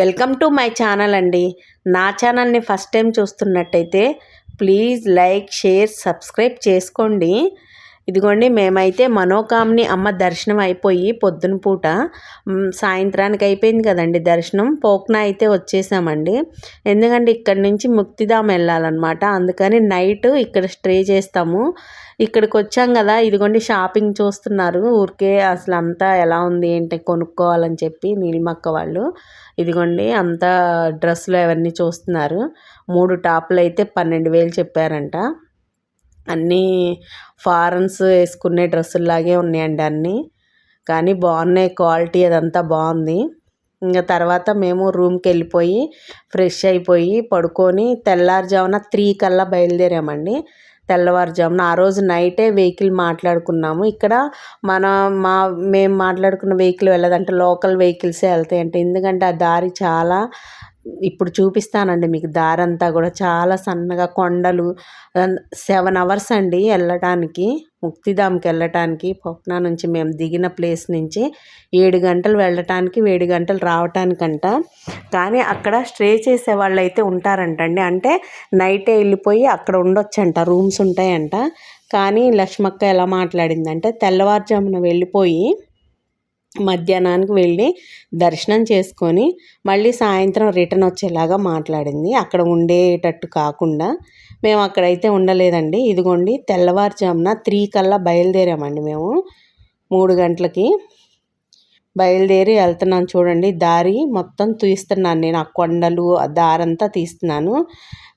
Welcome to my channel అండి. నా ఛానల్ని ఫస్ట్ టైం చూస్తున్నట్టయితే ప్లీజ్ లైక్ షేర్ సబ్స్క్రైబ్ చేసుకోండి. ఇదిగోండి మేమైతే మనోకామ్ని అమ్మ దర్శనం అయిపోయి పొద్దున పూట సాయంత్రానికి అయిపోయింది కదండి దర్శనం. పోక్నా అయితే వచ్చేసామండి. ఎందుకంటే ఇక్కడ నుంచి ముక్తిధామ్ వెళ్ళాలన్నమాట. అందుకని నైట్ ఇక్కడ స్టే చేస్తాము. ఇక్కడికి వచ్చాం కదా ఇదిగోండి షాపింగ్ చూస్తున్నారు. ఊరికే అసలు అంతా ఎలా ఉంది ఏంటి కొనుక్కోవాలని చెప్పి నీలిమక్క వాళ్ళు ఇదిగోండి అంతా డ్రెస్సులు అవన్నీ చూస్తున్నారు. మూడు టాపులు అయితే పన్నెండు వేలు చెప్పారంట. అన్నీ ఫారన్స్ వేసుకునే డ్రెస్సుల్లాగే ఉన్నాయండి అన్నీ. కానీ బాగున్నాయి క్వాలిటీ అదంతా బాగుంది. ఇంకా తర్వాత మేము రూమ్కి వెళ్ళిపోయి ఫ్రెష్ అయిపోయి పడుకొని తెల్లారుజామున త్రీ కల్లా బయలుదేరామండి. తెల్లవారుజామున. ఆ రోజు నైటే వెహికల్ మాట్లాడుకున్నాము. ఇక్కడ మన మా మేము మాట్లాడుకున్న వెహికల్ వెళ్ళదంటే లోకల్ వెహికల్సే వెళ్తాయి ఎందుకంటే ఆ దారి చాలా ఇప్పుడు చూపిస్తానండి మీకు దారంతా కూడా చాలా సన్నగా కొండలు సెవెన్ అవర్స్ అండి వెళ్ళటానికి ముక్తిధామ్కి వెళ్ళటానికి పొక్నా నుంచి మేము దిగిన ప్లేస్ నుంచి ఏడు గంటలు వెళ్ళటానికి ఏడు గంటలు రావటానికంట. కానీ అక్కడ స్టే చేసే వాళ్ళు అయితే ఉంటారంటండి. అంటే నైటే వెళ్ళిపోయి అక్కడ ఉండొచ్చంట రూమ్స్ ఉంటాయంట. కానీ లక్ష్మక్క ఎలా మాట్లాడిందంటే తెల్లవారుజామున వెళ్ళిపోయి మధ్యాహ్నానికి వెళ్ళి దర్శనం చేసుకొని మళ్ళీ సాయంత్రం రిటర్న్ వచ్చేలాగా మాట్లాడింది. అక్కడ ఉండేటట్టు కాకుండా మేము అక్కడైతే ఉండలేదండి. ఇదిగోండి తెల్లవారుజామున త్రీ కల్లా బయలుదేరామండి మేము. మూడు గంటలకి బయలుదేరి వెళ్తున్నాను చూడండి. దారి మొత్తం తీస్తున్నాను నేను. ఆ కొండలు ఆ దారంతా తీస్తున్నాను.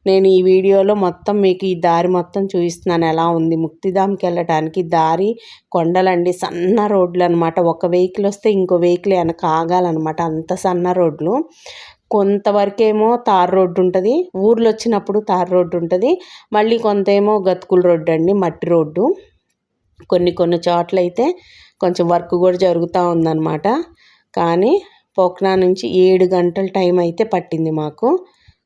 నేను ఈ వీడియోలో మొత్తం మీకు ఈ దారి మొత్తం చూపిస్తున్నాను. ఎలా ఉంది? ముక్తిధామ్కి వెళ్ళటానికి దారి కొండలండి సన్న రోడ్లు అనమాట ఒక వెహికల్ వస్తే ఇంకో వెహికల్ వెనక ఆగాలన్నమాట. అంత సన్న రోడ్లు. కొంతవరకేమో తార్ రోడ్డు ఉంటుంది. ఊర్లో వచ్చినప్పుడు తార్ రోడ్డు ఉంటుంది. మళ్ళీ కొంత ఏమో గతుకుల రోడ్డు అండి మట్టి రోడ్డు. కొన్ని కొన్ని చోట్ల అయితే కొంచెం వర్క్ కూడా జరుగుతూ ఉందన్నమాట. కానీ పోక్నా నుంచి ఏడు గంటల టైం అయితే పట్టింది మాకు.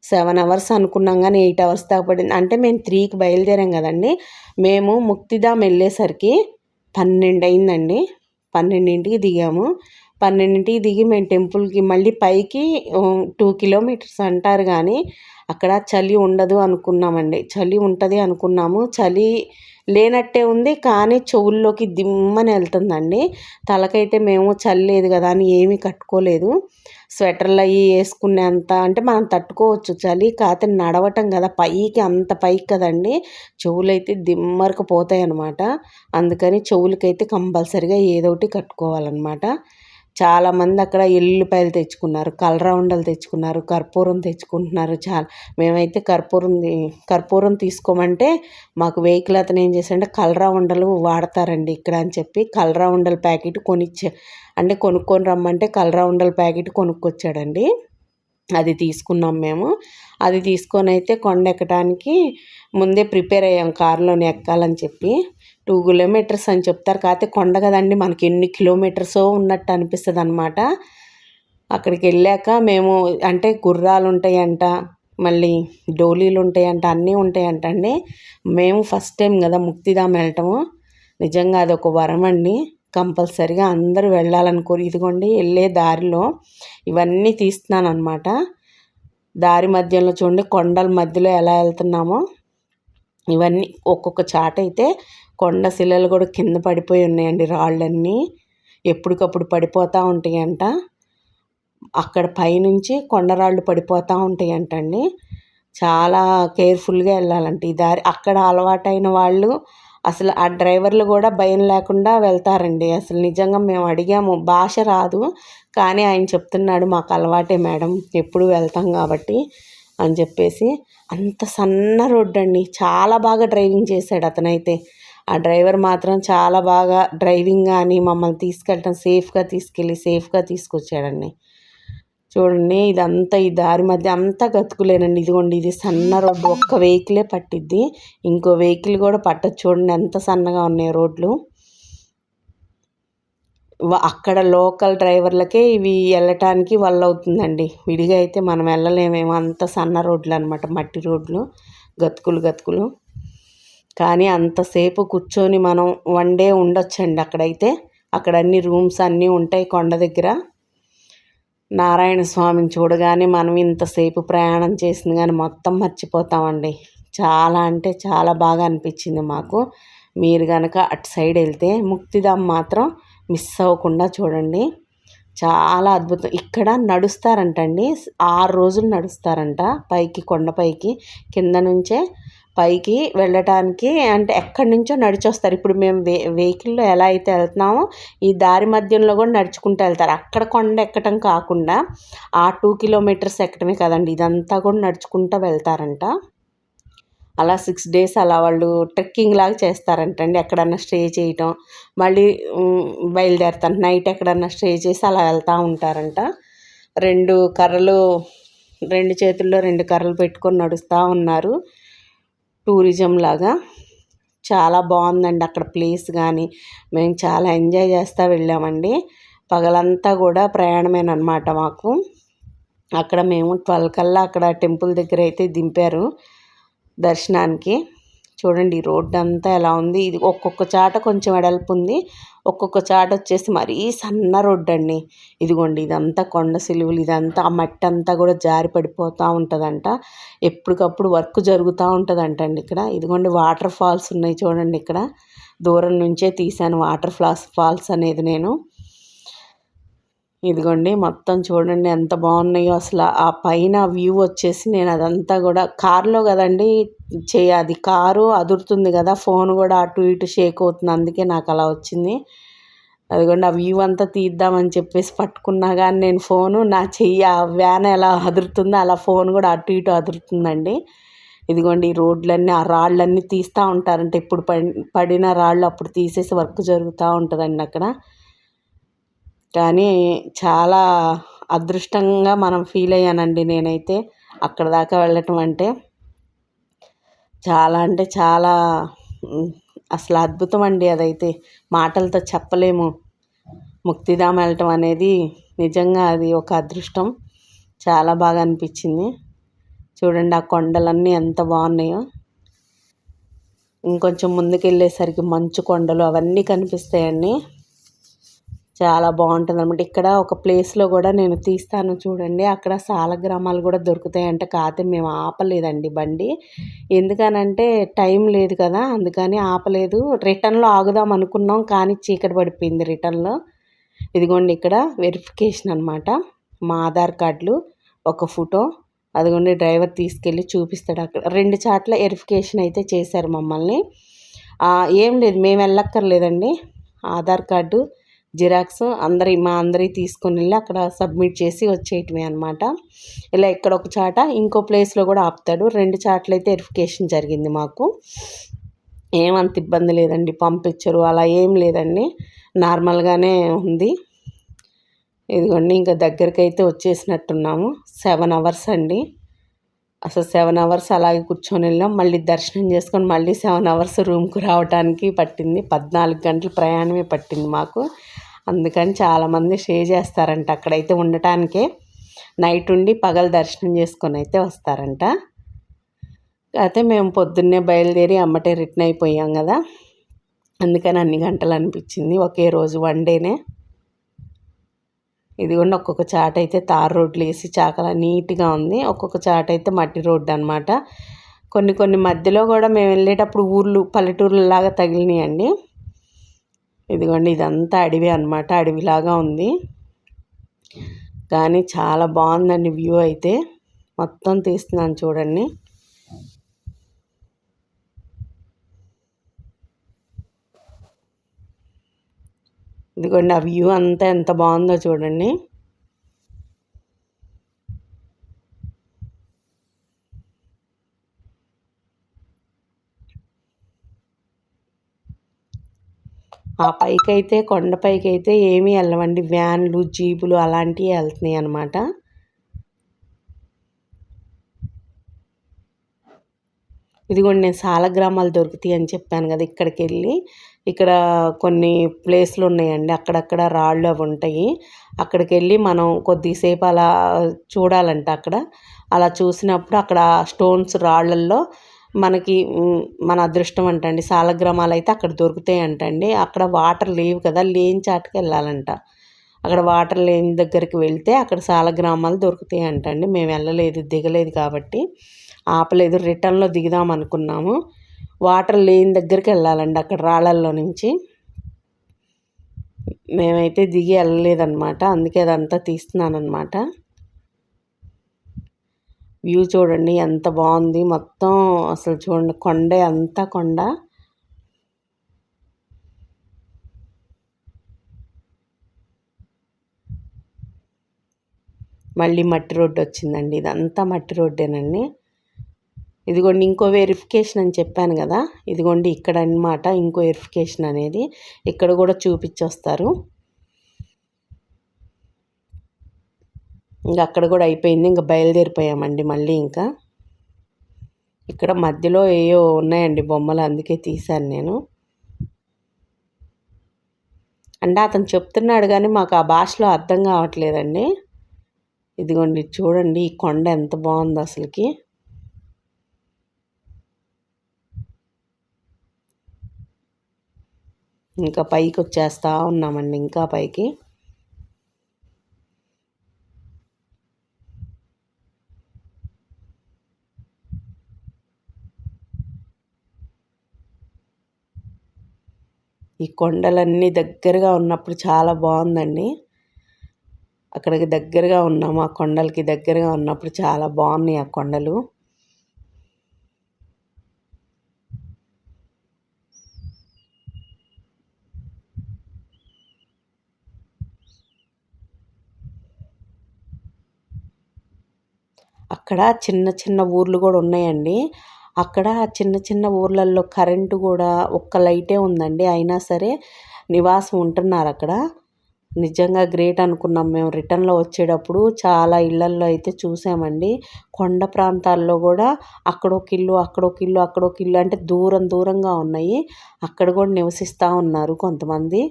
సెవెన్ అవర్స్ అనుకున్నాం కానీ ఎయిట్ అవర్స్ దాకా పడింది. అంటే మేము త్రీకి బయలుదేరాం కదండి. మేము ముక్తిధామ్ వెళ్ళేసరికి పన్నెండు అయిందండి. పన్నెండింటికి దిగాము. పన్నెండింటికి దిగి మేము టెంపుల్కి మళ్ళీ పైకి టూ కిలోమీటర్స్ అంటారు కానీ అక్కడ చలి ఉండదు అనుకున్నామండి. చలి ఉంటుంది అనుకున్నాము. చలి లేనట్టే ఉంది కానీ చెవుల్లోకి దిమ్మని వెళ్తుందండి. తలకైతే మేము చలి లేదు కదా అని ఏమీ కట్టుకోలేదు. స్వెటర్లు అవి వేసుకునేంత అంటే మనం తట్టుకోవచ్చు చలి కాకపోతే నడవటం కదా పైకి అంత పైకి కదండి. చెవులైతే దిమ్మరకు పోతాయి అన్నమాట అందుకని చెవులకైతే కంపల్సరిగా ఏదో ఒకటి కట్టుకోవాలన్నమాట. చాలామంది అక్కడ ఎల్లుపాయలు తెచ్చుకున్నారు కలరా ఉండలు తెచ్చుకున్నారు కర్పూరం తెచ్చుకుంటున్నారు చాలా. మేమైతే కర్పూరం కర్పూరం తీసుకోమంటే మాకు వెహికల్ అతను ఏం చేశాడంటే కలరా ఉండలు వాడతారండి ఇక్కడ అని చెప్పి కలరా ఉండల ప్యాకెట్ కొనిచ్చే అంటే కొనుక్కొని రమ్మంటే కలరా ఉండల ప్యాకెట్ కొనుక్కొచ్చాడండి. అది తీసుకున్నాం మేము. అది తీసుకొని అయితే కొండ ఎక్కడానికి ముందే ప్రిపేర్ అయ్యాం కారులోనే ఎక్కాలని చెప్పి. టూ కిలోమీటర్స్ అని చెప్తారు. కాకపోతే కొండ కదండి మనకి ఎన్ని కిలోమీటర్సో ఉన్నట్టు అనిపిస్తుంది అనమాట అక్కడికి వెళ్ళాక మేము అంటే గుర్రాలు ఉంటాయంట మళ్ళీ డోలీలు ఉంటాయంట అన్నీ ఉంటాయంట అండి. మేము ఫస్ట్ టైం కదా ముక్తిధామ్ వెళ్ళటము. నిజంగా అది ఒక వరం అండి. కంపల్సరిగా అందరూ వెళ్ళాలనుకోరు ఇదిగోండి వెళ్ళే దారిలో ఇవన్నీ తీస్తున్నాను అనమాట దారి మధ్యలో చూడండి కొండల మధ్యలో ఎలా వెళ్తున్నామో. ఇవన్నీ ఒక్కొక్క చాట అయితే కొండ శిలలు కూడా కింద పడిపోయి ఉన్నాయండి రాళ్ళన్నీ. ఎప్పటికప్పుడు పడిపోతూ ఉంటాయంట. అక్కడ పైనుంచి కొండరాళ్ళు పడిపోతూ ఉంటాయంటండి. చాలా కేర్ఫుల్గా వెళ్ళాలంట ఈ దారి. అక్కడ అలవాటైన వాళ్ళు అసలు ఆ డ్రైవర్లు కూడా భయం లేకుండా వెళ్తారండి. అసలు నిజంగా మేము అడిగాము భాష రాదు కానీ ఆయన చెప్తున్నాడు మాకు అలవాటే మేడం ఎప్పుడు వెళ్తాం కాబట్టి అని చెప్పేసి. అంత సన్న రోడ్డు అండి. చాలా బాగా డ్రైవింగ్ చేశాడు అతనైతే. ఆ డ్రైవర్ మాత్రం చాలా బాగా డ్రైవింగ్ కానీ మమ్మల్ని తీసుకెళ్ళటం సేఫ్గా తీసుకెళ్ళి సేఫ్గా తీసుకొచ్చాడండి. చూడండి ఇదంతా ఈ దారి మధ్య అంతా గతుకులేనండి. ఇదిగోండి ఇది సన్న రోడ్డు. ఒక్క వెహికలే పట్టిద్ది. ఇంకో వెహికల్ కూడా పట్టదు. చూడండి ఎంత సన్నగా ఉన్నాయి రోడ్లు. అక్కడ లోకల్ డ్రైవర్లకే ఇవి వెళ్ళటానికి వల్ల అవుతుందండి విడిగా అయితే మనం వెళ్ళలేమేమో అంత సన్న రోడ్లు అనమాట మట్టి రోడ్లు గతుకులు గతుకులు. కానీ అంతసేపు కూర్చొని మనం వన్ డే ఉండొచ్చండి అక్కడైతే. అక్కడ అన్ని రూమ్స్ అన్నీ ఉంటాయి కొండ దగ్గర. నారాయణ స్వామిని చూడగానే మనం ఇంతసేపు ప్రయాణం చేసింది కానీ మొత్తం మర్చిపోతామండి. చాలా అంటే చాలా బాగా అనిపించింది మాకు. మీరు కనుక అటు సైడ్ వెళ్తే ముక్తిధామ్ మాత్రం మిస్ అవ్వకుండా చూడండి. చాలా అద్భుతం. ఇక్కడ నడుస్తారంటండి. ఆరు రోజులు నడుస్తారంట పైకి కొండపైకి కింద నుంచే పైకి వెళ్ళటానికి అంటే ఎక్కడి నుంచో నడిచొస్తారు. ఇప్పుడు మేము వే వెహికల్లో ఎలా అయితే వెళ్తున్నామో ఈ దారి మధ్యంలో కూడా నడుచుకుంటూ వెళ్తారు. అక్కడ కొండ ఎక్కటం కాకుండా ఆ టూ కిలోమీటర్స్ ఎక్కడమే కదండి. ఇదంతా కూడా నడుచుకుంటూ వెళ్తారంట. అలా సిక్స్ డేస్ అలా వాళ్ళు ట్రెక్కింగ్ లాగా చేస్తారంటండి ఎక్కడన్నా స్టే చేయటం. మళ్ళీ బయలుదేరుతాను నైట్ ఎక్కడన్నా స్టే చేసి అలా వెళ్తూ ఉంటారంట. రెండు కర్రలు రెండు చేతుల్లో రెండు కర్రలు పెట్టుకొని నడుస్తూ ఉన్నారు. టూరిజం లాగా. చాలా బాగుందండి అక్కడ ప్లేస్ కానీ మేము చాలా ఎంజాయ్ చేస్తూ వెళ్ళామండి. పగలంతా కూడా ప్రయాణమేనమాట మాకు. అక్కడ మేము ట్వెల్వ్ కల్లా అక్కడ టెంపుల్ దగ్గర అయితే దింపారు. దర్శనానికి. చూడండి ఈ రోడ్డు అంతా ఎలా ఉంది. ఇది ఒక్కొక్క చాట కొంచెం వెడల్పు ఉంది. ఒక్కొక్క చాట వచ్చేసి మరీ సన్న రోడ్డు అండి ఇదిగోండి ఇదంతా కొండ సిలువులు ఇదంతా ఆ మట్టి అంతా కూడా జారి పడిపోతూ ఉంటుందంట. ఎప్పటికప్పుడు వర్క్ జరుగుతూ ఉంటుందంట అండి ఇక్కడ. ఇదిగోండి వాటర్ ఫాల్స్ ఉన్నాయి చూడండి ఇక్కడ. దూరం నుంచే తీశాను వాటర్ ఫ్లాస్ ఫాల్స్ అనేది నేను. ఇదిగోండి మొత్తం చూడండి ఎంత బాగున్నాయో. అసలు ఆ పైన వ్యూ వచ్చేసి నేను అదంతా కూడా కారులో కదండి చేయాలి కారు అదురుతుంది కదా ఫోన్ కూడా అటు ఇటు షేక్ అవుతుంది. అందుకే నాకు అలా వచ్చింది. అదిగోండి ఆ వ్యూ అంతా తీద్దామని చెప్పేసి పట్టుకున్నా కానీ నేను ఫోను నా చెయ్యి ఆ వ్యాన్ ఎలా అదురుతుందో అలా ఫోన్ కూడా అటు ఇటు అదురుతుందండి. ఇదిగోండి ఈ రోడ్లన్నీ ఆ రాళ్ళన్నీ తీస్తూ ఉంటారంటే. ఇప్పుడు పడిన రాళ్ళు అప్పుడు తీసేసి వర్క్ జరుగుతూ ఉంటుందండి అక్కడ. కానీ చాలా అదృష్టంగా మనం ఫీల్ అయ్యానండి నేనైతే అక్కడ దాకా వెళ్ళటం అంటే. చాలా అంటే చాలా అసలు అద్భుతం అండి అదైతే. మాటలతో చెప్పలేము. ముక్తిధామ వెళ్ళటం అనేది నిజంగా అది ఒక అదృష్టం. చాలా బాగా అనిపించింది. చూడండి ఆ కొండలన్నీ ఎంత బాగున్నాయో. ఇంకొంచెం ముందుకు వెళ్ళేసరికి మంచు కొండలు అవన్నీ కనిపిస్తాయండి. చాలా బాగుంటుంది అనమాట ఇక్కడ ఒక ప్లేస్లో కూడా నేను తీస్తాను చూడండి. అక్కడ సాలగ్రామాలు కూడా దొరుకుతాయంట. కాకపోతే మేము ఆపలేదండి బండి. ఎందుకనంటే టైం లేదు కదా అందుకని ఆపలేదు. రిటర్న్లో ఆగుదాం అనుకున్నాం కానీ చీకటి పడిపోయింది రిటర్న్లో. ఇదిగోండి ఇక్కడ వెరిఫికేషన్ అనమాట మా ఆధార్ కార్డులు ఒక ఫోటో అదిగోండి డ్రైవర్ తీసుకెళ్ళి చూపిస్తాడు అక్కడ. రెండు చాట్ల వెరిఫికేషన్ అయితే చేశారు మమ్మల్ని. ఏం లేదు మేము వెళ్ళక్కర్లేదండి. ఆధార్ కార్డు జిరాక్స్ అందరి మా అందరి తీసుకొని వెళ్ళి అక్కడ సబ్మిట్ చేసి వచ్చేయటమే అనమాట ఇలా ఇక్కడ ఒక చాట ఇంకో ప్లేస్లో కూడా ఆపుతాడు. రెండు చాట్లు అయితే వెరిఫికేషన్ జరిగింది మాకు. ఏమంత ఇబ్బంది లేదండి పంపించరు. అలా ఏం లేదండి. నార్మల్గానే ఉంది. ఇదిగోండి ఇంకా దగ్గరికి అయితే వచ్చేసినట్టున్నాము. సెవెన్ అవర్స్ అండి. అసలు సెవెన్ అవర్స్ అలాగే కూర్చొని వెళ్ళాం మళ్ళీ దర్శనం చేసుకొని మళ్ళీ సెవెన్ అవర్స్ రూమ్కి రావడానికి పట్టింది. పద్నాలుగు గంటల ప్రయాణమే పట్టింది మాకు. అందుకని చాలామంది స్టే చేస్తారంట అక్కడైతే ఉండటానికే. నైట్ ఉండి పగలు దర్శనం చేసుకొని అయితే వస్తారంట. అయితే మేము పొద్దున్నే బయలుదేరి అమ్మటే రిటర్న్ అయిపోయాం కదా. అందుకని అన్ని గంటలు అనిపించింది. ఒకే రోజు వన్ డేనే. ఇదిగోండి ఒక్కొక్క చాట అయితే తార్ రోడ్లు వేసి చాకలా నీట్గా ఉంది. ఒక్కొక్క చాట అయితే మట్టి రోడ్డు అనమాట కొన్ని కొన్ని మధ్యలో కూడా మేము వెళ్ళేటప్పుడు ఊర్లు పల్లెటూర్లలాగా తగిలినాయండి. ఇదిగోండి ఇదంతా అడవి అనమాట అడవిలాగా ఉంది. కానీ చాలా బాగుందండి వ్యూ అయితే. మొత్తం తీస్తున్నాను చూడండి. ఇదిగోండి ఆ వ్యూ అంతా ఎంత బాగుందో చూడండి. ఆ పైకైతే కొండపైకైతే ఏమీ వెళ్ళవండి. వ్యాన్లు జీపులు అలాంటివి వెళ్తున్నాయి అన్నమాట. ఇదిగోండి నేను సాలగ్రామాలు దొరుకుతాయి అని చెప్పాను కదా ఇక్కడికి వెళ్ళి. ఇక్కడ కొన్ని ప్లేస్లు ఉన్నాయండి. అక్కడక్కడ రాళ్ళు అవి ఉంటాయి. అక్కడికి వెళ్ళి మనం కొద్దిసేపు అలా చూడాలంట అక్కడ. అలా చూసినప్పుడు అక్కడ స్టోన్స్ రాళ్ళల్లో మనకి మన అదృష్టం అంటండి. సాలగ్రామాలు అయితే అక్కడ దొరుకుతాయి అంటండి అక్కడ వాటర్ లేవు కదా లేని చాటుకు వెళ్ళాలంట. అక్కడ వాటర్ లేని దగ్గరికి వెళ్తే అక్కడ సాలగ్రామాలు దొరుకుతాయి అంటండి మేము వెళ్ళలేదు దిగలేదు కాబట్టి ఆపలేదు. రిటర్న్లో దిగుదాం అనుకున్నాము. వాటర్ లేని దగ్గరికి వెళ్ళాలండి అక్కడ రాళ్ళల్లో నుంచి. మేమైతే దిగి వెళ్ళలేదన్నమాట. అందుకే అదంతా తీస్తున్నాను వ్యూ చూడండి ఎంత బాగుంది. మొత్తం అసలు చూడండి కొండే అంతా కొండ. మళ్ళీ మట్టి రోడ్డు వచ్చిందండి. ఇదంతా మట్టి రోడ్డేనండి. ఇదిగోండి ఇంకో వెరిఫికేషన్ అని చెప్పాను కదా. ఇదిగోండి ఇక్కడ అనమాట ఇంకో వెరిఫికేషన్ అనేది. ఇక్కడ కూడా చూపించొస్తారు. ఇంకా అక్కడ కూడా అయిపోయింది. ఇంకా బయలుదేరిపోయామండి మళ్ళీ ఇంకా. ఇక్కడ మధ్యలో ఏయో ఉన్నాయండి బొమ్మలు అందుకే తీశాను నేను. అంటే అతను చెప్తున్నాడు కానీ మాకు ఆ భాషలో అర్థం కావట్లేదండి. ఇదిగోండి చూడండి ఈ కొండ ఎంత బాగుంది అసలుకి. ఇంకా పైకి వచ్చేస్తా ఉన్నామండి ఇంకా పైకి. ఈ కొండలన్నీ దగ్గరగా ఉన్నప్పుడు చాలా బాగుందండి. అక్కడికి దగ్గరగా ఉన్నాము ఆ కొండలకి దగ్గరగా ఉన్నప్పుడు చాలా బాగున్నాయి ఆ కొండలు. అక్కడ చిన్న చిన్న ఊర్లు కూడా ఉన్నాయండి. అక్కడ చిన్న చిన్న ఊర్లలో కరెంటు కూడా ఒక్క లైటే ఉందండి. అయినా సరే నివాసం ఉంటున్నారు అక్కడ. నిజంగా గ్రేట్ అనుకున్నాం మేము రిటర్న్లో వచ్చేటప్పుడు. చాలా ఇళ్ళల్లో అయితే చూసామండి. కొండ ప్రాంతాల్లో కూడా అక్కడొక ఇల్లు అక్కడొక ఇల్లు అక్కడొక ఇల్లు అంటే దూరం దూరంగా ఉన్నాయి. అక్కడ కూడా నివసిస్తూ ఉన్నారు కొంతమంది.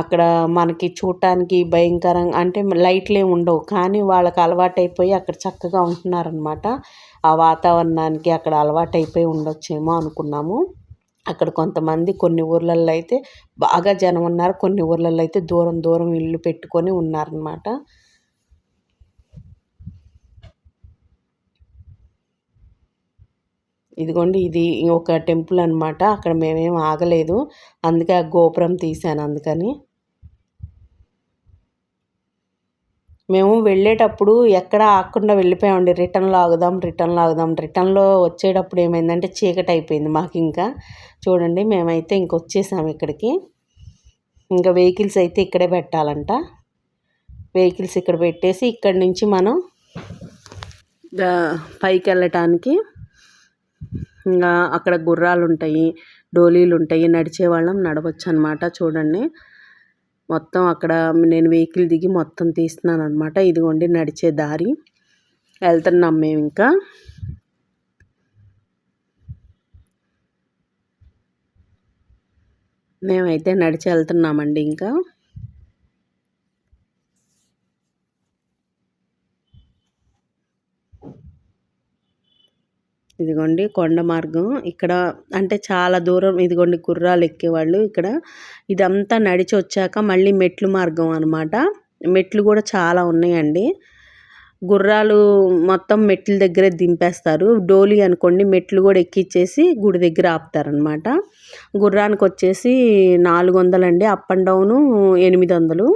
అక్కడ మనకి చూడటానికి భయంకరంగా అంటే లైట్లు ఏమి ఉండవు. కానీ వాళ్ళకి అలవాటైపోయి అక్కడ చక్కగా ఉంటున్నారనమాట ఆ వాతావరణానికి అక్కడ అలవాటైపోయి ఉండొచ్చేమో అనుకున్నాము. అక్కడ కొంతమంది కొన్ని ఊర్లలో అయితే బాగా జనం ఉన్నారు. కొన్ని ఊర్లలో అయితే దూరం దూరం ఇల్లు పెట్టుకొని ఉన్నారనమాట ఇదిగోండి ఇది ఒక టెంపుల్ అనమాట అక్కడ మేమేం ఆగలేదు. అందుకే ఆ గోపురం తీశాను అందుకని. మేము వెళ్ళేటప్పుడు ఎక్కడ ఆగకుండా వెళ్ళిపోయామండి. రిటర్న్లో ఆగుదాం రిటర్న్లో ఆగుదాం రిటర్న్లో వచ్చేటప్పుడు ఏమైందంటే చీకటి అయిపోయింది మాకు ఇంకా. చూడండి మేమైతే ఇంకొచ్చేసాము ఇక్కడికి. ఇంకా వెహికల్స్ అయితే ఇక్కడే పెట్టాలంట. వెహికల్స్ ఇక్కడ పెట్టేసి ఇక్కడి నుంచి మనం పైకి వెళ్ళటానికి ఇంకా అక్కడ గుర్రాలు ఉంటాయి డోలీలు ఉంటాయి నడిచే వాళ్ళం నడవచ్చు అనమాట చూడండి. మొత్తం అక్కడ నేను వెహికల్ దిగి మొత్తం తీస్తున్నాను అనమాట ఇదిగోండి నడిచే దారి. వెళ్తున్నాం మేము ఇంకా. మేమైతే నడిచి వెళ్తున్నామండి ఇంకా. ఇదిగోండి కొండ మార్గం. ఇక్కడ అంటే చాలా దూరం ఇదిగోండి గుర్రాలు ఎక్కేవాళ్ళు ఇక్కడ. ఇదంతా నడిచి వచ్చాక మళ్ళీ మెట్లు మార్గం అనమాట మెట్లు కూడా చాలా ఉన్నాయండి. గుర్రాలు మొత్తం మెట్ల దగ్గరే దింపేస్తారు. డోలీ అనుకోండి మెట్లు కూడా ఎక్కిచ్చేసి గుడి దగ్గర ఆపుతారనమాట గుర్రానికి వచ్చేసి నాలుగు వందలండి అప్ అండ్ డౌను ఎనిమిది వందలు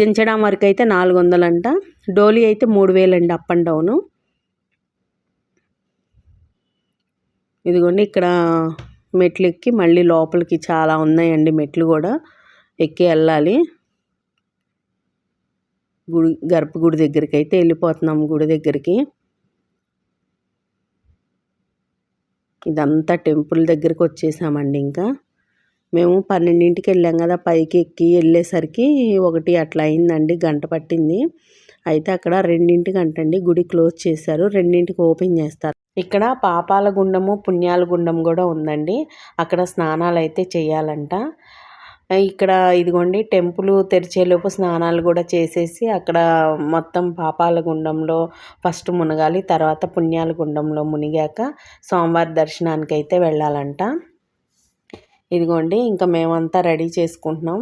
దించడం వరకు అయితే నాలుగు వందలంట డోలీ అయితే మూడు వేలండి అప్ అండ్ డౌను. ఇదిగోండి ఇక్కడ మెట్లు ఎక్కి మళ్ళీ లోపలికి చాలా ఉన్నాయండి మెట్లు కూడా. ఎక్కి వెళ్ళాలి. గుడి గర్భగుడి దగ్గరికి అయితే వెళ్ళిపోతున్నాం గుడి దగ్గరికి. ఇదంతా టెంపుల్ దగ్గరికి వచ్చేసామండి ఇంకా. మేము పన్నెండింటికి వెళ్ళాం కదా పైకి ఎక్కి వెళ్ళేసరికి ఒకటి అట్లా అయిందండి గంట పట్టింది. అయితే అక్కడ రెండింటికి అంటండి గుడి క్లోజ్ చేశారు రెండింటికి ఓపెన్ చేస్తారు. ఇక్కడ పాపాల గుండము పుణ్యాల గుండం కూడా ఉందండి. అక్కడ స్నానాలు అయితే చేయాలంట. ఇక్కడ ఇదిగోండి టెంపుల్ తెరిచేలోపు స్నానాలు కూడా చేసేసి అక్కడ మొత్తం పాపాల గుండంలో ఫస్ట్ మునగాలి తర్వాత పుణ్యాల గుండంలో మునిగాక సోమవారి దర్శనానికి అయితే వెళ్ళాలంట. ఇదిగోండి ఇంకా మేమంతా రెడీ చేసుకుంటున్నాం.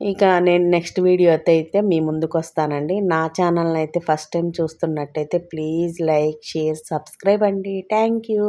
ఇక నేను నెక్స్ట్ వీడియో అయితే మీ ముందుకు వస్తానండి. నా ఛానల్ని అయితే ఫస్ట్ టైం చూస్తున్నట్టయితే ప్లీజ్ లైక్ షేర్ సబ్స్క్రైబ్ అండి. Thank you.